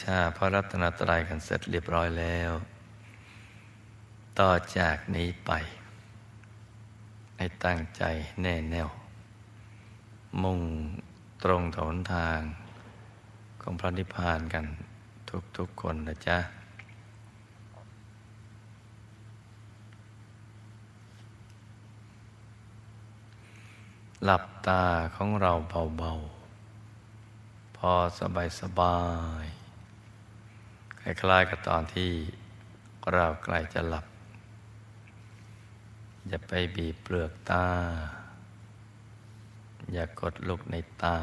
ชาพระรัตนตรัยกันเสร็จเรียบร้อยแล้ว ต่อจากนี้ไปให้ตั้งใจแน่แน่ว มุ่งตรงถนทาง ของพระนิพพานกันทุกๆคนนะจ๊ะหลับตาของเราเบา ๆ พอสบาย สบาย คล้ายๆกับตอนที่เราใกล้จะหลับ อย่าไปบีบเปลือกตา อย่ากดลูกในตา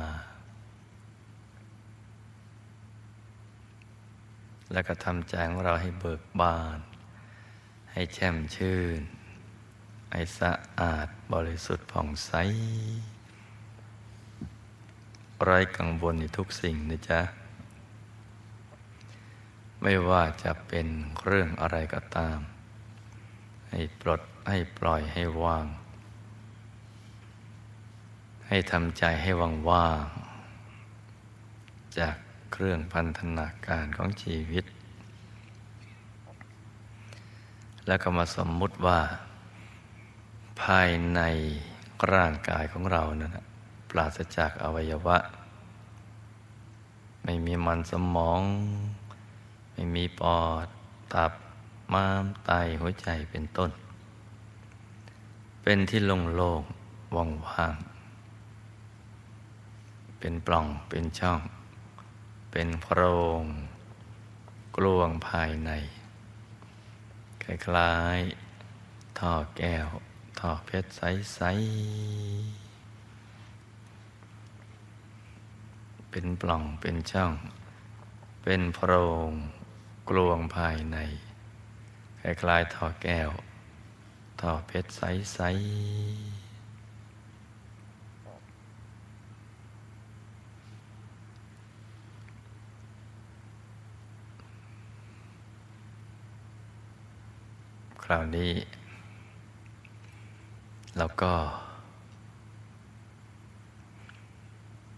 แล้วก็ทำใจของเราให้เบิกบาน ให้แช่มชื่น ให้สะอาดบริสุทธิ์ผ่องใสไร้กังวลในทุกสิ่งนะจ๊ะ ไม่ว่าจะเป็นเรื่องอะไรก็ตาม ให้ปลดให้ปล่อยให้ว่าง ให้ทำใจให้ว่างๆจากเครื่องพันธนาการของชีวิต แล้วก็มาสมมุติว่า ภายในร่างกายของเรานะั้นปราศจากอวัยวะ ไม่มีมันสมอง ไม่มีปอด ตับ ม้าม ไต หัวใจเป็นต้น เป็นที่โล่งๆว่างๆเป็นปล่อง เป็นช่อง เป็นโพรง กลวงภายใน คล้ายๆท่อแก้ว ท่อเพชรใส ๆเป็นปล่องเป็นช่อง เป็นโพรง กลวงภายในคล้ายๆท่อแก้วท่อเพชรใสๆ คราวนี้แล้วก็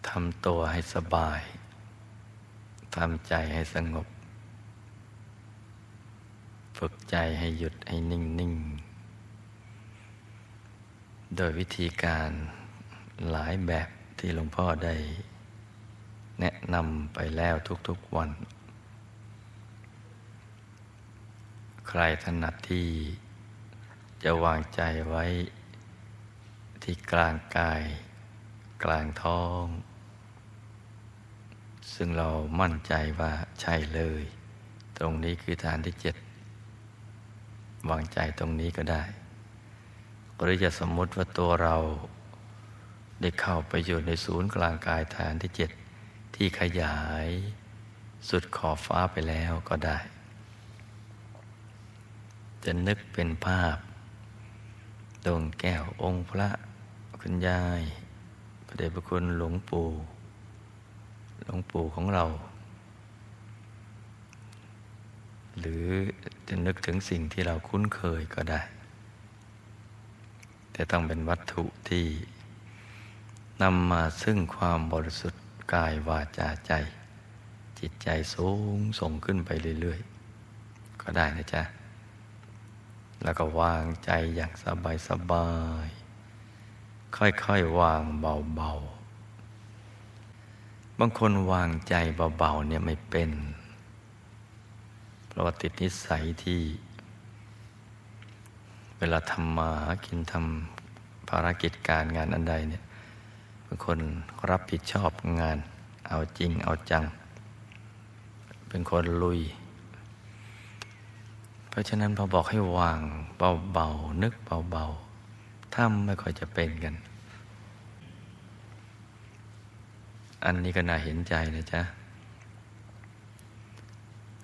ทำตัวให้สบาย ทำใจให้สงบ ฝึกใจให้หยุดให้นิ่งนิ่ง โดยวิธีการหลายแบบที่หลวงพ่อได้ แนะนำไปแล้วทุกๆวัน ใครถนัดที่จะวางใจไว้ที่กลางกาย กลางท้อง ซึ่งเรามั่นใจว่าใช่เลย ตรงนี้คือฐานที่เจ็ด วางใจตรงนี้ก็ได้ หรือจะสมมติว่าตัวเราได้เข้าไปอยู่ในศูนย์กลางกายฐานที่เจ็ดที่ขยายสุดขอบฟ้าไปแล้วก็ได้ จะนึกเป็นภาพดวงแก้วองค์พระคุณยายพระเดชพระคุณหลวงปู่ หลวงปู่ของเรา หรือ จะนึกถึงสิ่งที่เราคุ้นเคยก็ได้ แต่ต้องเป็นวัตถุที่นำมาซึ่งความบริสุทธิ์กายวาจาใจ จิตใจสูงส่งขึ้นไปเรื่อยๆ ก็ได้นะจ๊ะ แล้วก็วางใจอย่างสบายสบาย ค่อยๆ วางเบาๆ บางคนวางใจเบาๆเนี่ยไม่เป็น เราะว่าติดนิสัยที่ เวลาทำมาหากินทำภารกิจการงานอันใดเนี่ยบางคนรับผิดชอบงาน เอาจริงเอาจัง เป็นคนลุย เพราะฉะนั้นพอบอกให้วางเบาๆนึกเบาๆถ้าไม่ค่อยจะเป็นกัน อันนี้ก็น่าเห็นใจนะจ๊ะ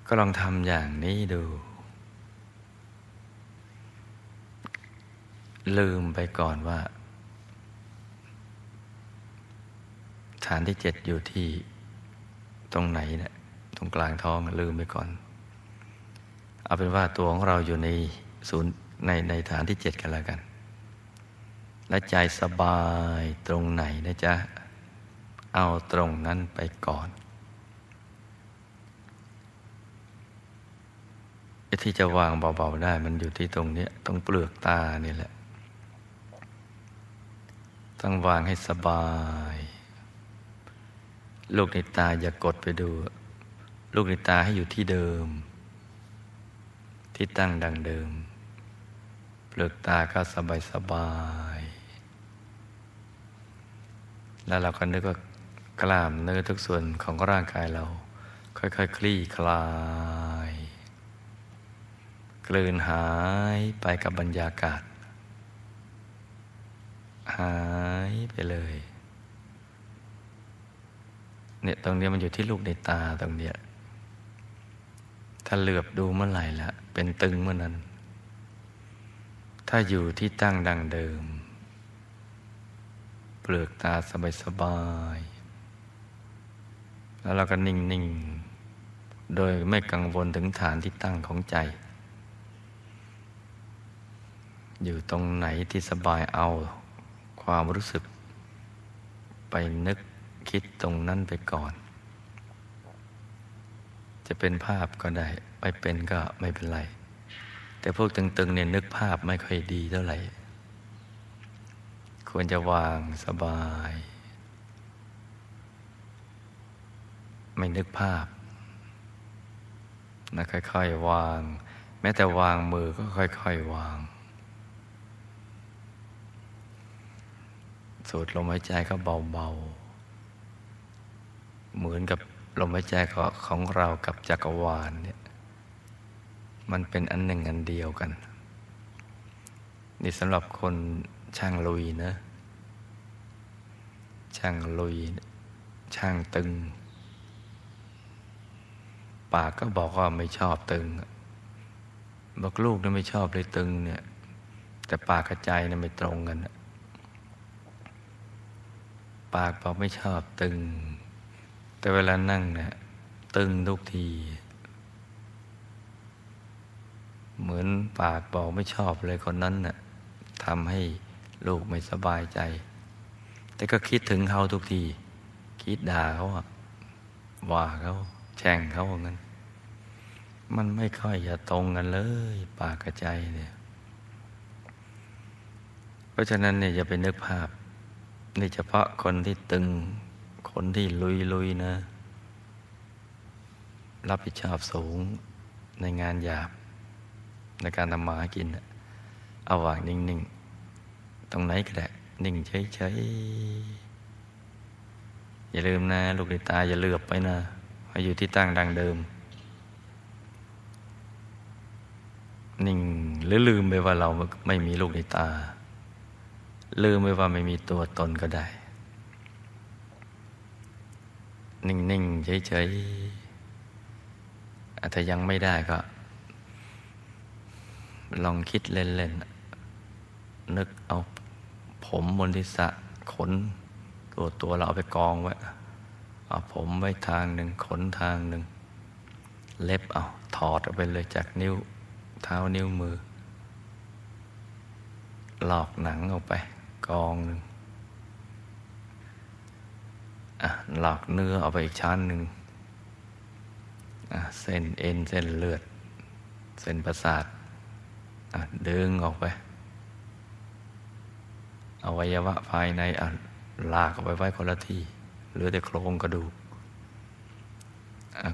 ก็ลองทำอย่างนี้ดู ลืมไปก่อนว่า ฐานที่เจ็ดอยู่ที่ตรงไหนเนะี่ยตรงกลางท้องลืมไปก่อน เอาเป็นว่าตัวของเราอยู่ในศูนย์ในในฐานที่เจ็ดกันแล้วกัน และใจสบายตรงไหนนะจ๊ะ เอาตรงนั้นไปก่อน ที่จะวางเบาๆได้มันอยู่ที่ตรงนี้ตรงเปลือกตานี่แหละ ต้องวางให้สบาย ลูกในตาอย่ากดไปดู ลูกในตาให้อยู่ที่เดิม ที่ตั้งดังเดิม เปลือกตาก็สบายสบาย แล้วเราก็นึกว่ากล้ามเนื้อทุกส่วนของร่างกายเรา ค่อยๆคคลี่คลาย กลืนหายไปกับบรรยากาศ หายไปเลย เนี่ยตรงนี้มันอยู่ที่ลูกในตาตรงเนี้ยถ้าเหลือบดูเมื่อไหร่ละเป็นตึงเมื่อนั้น ถ้าอยู่ที่ตั้งดังเดิม เปลือกตาสบายๆแล้วเราก็นิ่ง ๆ โดยไม่กังวลถึงฐานที่ตั้งของใจ อยู่ตรงไหนที่สบายเอาความรู้สึก ไปนึกคิดตรงนั้นไปก่อน จะเป็นภาพก็ได้ ไม่เป็นก็ไม่เป็นไร แต่พวกตึงๆเนี่ยนึกภาพไม่ค่อยดีเท่าไหร่ ควรจะวางสบาย ไม่นึกภาพนะค่อย ๆ วาง แม้แต่วางมือก็ค่อย ๆ วาง สูดลมหายใจก็เบาๆ เหมือนกับลมหายใจของเรากับจักรวาลเนี่ย มันเป็นอันหนึ่งอันเดียวกัน นี่สำหรับคนช่างลุยนะ ช่างลุย ช่างตึง ปากก็บอกว่าไม่ชอบตึง บอกลูกนี่ไม่ชอบเลยตึงเนี่ย แต่ปากกระใจเนี่ยไม่ตรงกัน ปากบอกไม่ชอบตึง แต่เวลานั่งเนะี่ยตึงทุกที เหมือนปากบอกไม่ชอบเลยคนนั้นนะ่ะทำให้ลูกไม่สบายใจ แต่ก็คิดถึงเขาทุกที คิดด่าเขาว่าเขาแช่งเขาเหมือนกันมันไม่ค่อยจะตรงกันเลย ปากกระใจเนี่ย เพราะฉะนั้นเนี่ยอย่าไปนึกภาพ นี่เฉพาะคนที่ตึง คนที่ลุยลุยนะ รับผิดชอบสูงในงานหยาบ ในการทำมาหากิน เอาวางนิ่ง ๆ ตรงไหนก็ได้ นิ่งเฉย ๆ อย่าลืมนะ ลูกในตา อย่าเลือบไปนะให้อยู่ที่ตั้งดังเดิม นิ่งหรือลืมไปว่าเราไม่มีลูกในตา ลืมไปว่าไม่มีตัวตนก็ได้ นิ่ง ๆ เฉยๆถ้ายังไม่ได้ก็ ลองคิดเล่น ๆ นึกเอาผมบนทิศะขน ตัวตัวเราเอาไปกองไว้ เอาผมไว้ทางหนึ่งขนทางหนึ่ง เล็บเอาถอดออกไปเลยจากนิ้วเท้านิ้วมือ หลอกหนังออกไป กองหนึ่งหลอกเนื้อเอาไปอีกชั้นหนึ่งเส้นเอ็นเส้นเลือด เส้นประสาทดึงออกไปอวัยวะภายในลากออกไปไว้คนละที่เหลือแต่โครงกระดูก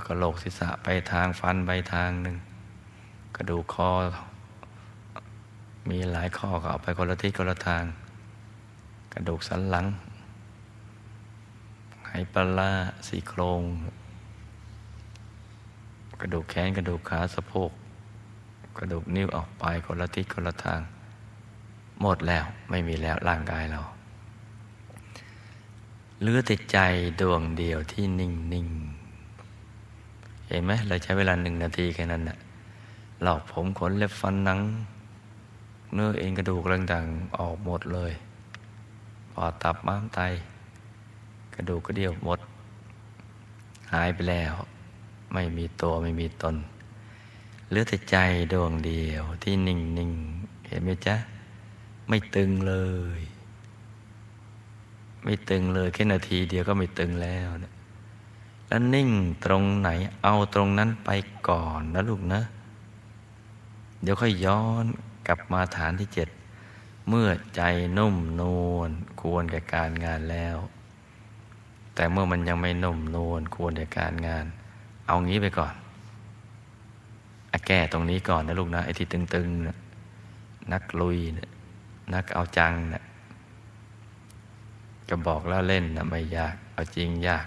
กระโหลกศีรษะไปทางฟันไปทางหนึ่งกระดูกคอ มีหลายข้อก็เอาไปคนละที่คนละทาง กระดูกสันหลังไหปลาสีโครง กระดูกแขนกระดูกขาสะโพก กระดูกนิ้วออกไปคนละทิศคนละทาง หมดแล้วไม่มีแล้วร่างกายเราเหลือแต่ใจดวงเดียวที่นิ่งนิ่งเห็นไหมเราใช้เวลาหนึ่งนาทีแค่นั้นนะหลอกผมขนเล็บฟันหนัง เนื้อเอ็นกระดูกต่างๆออกหมดเลย อดตับม้ามไต กระดูกกระเดี่ยวหมด หายไปแล้ว ไม่มีตัวไม่มีตนเหลือแต่ใจดวงเดียวที่นิ่งนิ่งเห็นไหมจ๊ะ ไม่ตึงเลย ไม่ตึงเลยแค่นาทีเดียวก็ไม่ตึงแล้วนี่ยแล้วนิ่งตรงไหนเอาตรงนั้นไปก่อนนะลูกนะ เดี๋ยวค่อยย้อนกลับมาฐานที่เจ็ด เมื่อใจนุ่มนวลควรแก่การงานแล้ว แต่เมื่อมันยังไม่นุ่มนวลควรแก่การงาน เอางี้ไปก่อนอแก้ตรงนี้ก่อนนะลูกนะไอ้ที่ตึงๆนะนักลุยนะนักเอาจังนะจะบอกแล้วเล่นนะไม่ยาก เอาจริงยาก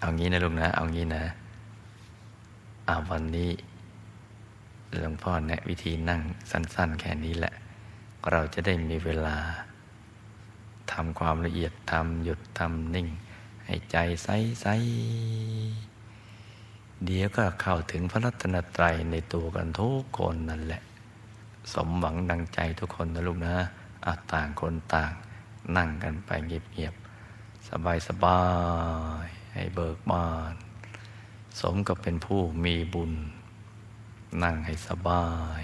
เอางี้นะลูกนะ เอางี้นะอาวันนี้หลวงพ่อแนะวิธีนั่งสั้น ๆ แค่นี้แหละ เราจะได้มีเวลาทำความละเอียดทำหยุดทำนิ่ง ให้ใจใสๆเดี๋ยวก็เข้าถึงพระรัตนตรัยในตัวกันทุกคนนั่นแหละ สมหวังดังใจทุกคนนะลูกนะอาต่างคนต่าง นั่งกันไปเงียบๆ สบายๆ ให้เบิกบาน สมกับเป็นผู้มีบุญ นั่งให้สบาย